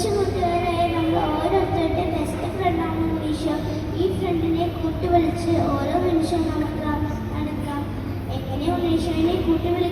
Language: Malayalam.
കൊച്ചു കുട്ടികളെ നമ്മൾ ഓരോരുത്തരുടെ ബെസ്റ്റ് ഫ്രണ്ടാണ് ഈശോ ഈ ഫ്രണ്ടിനെ കൂട്ടി വിളിച്ച് ഓരോ നിമിഷവും നടക്കാം നടക്കാം. എങ്ങനെ ഉണ്ണീശോനെ കൂട്ടി ഞങ്ങൾ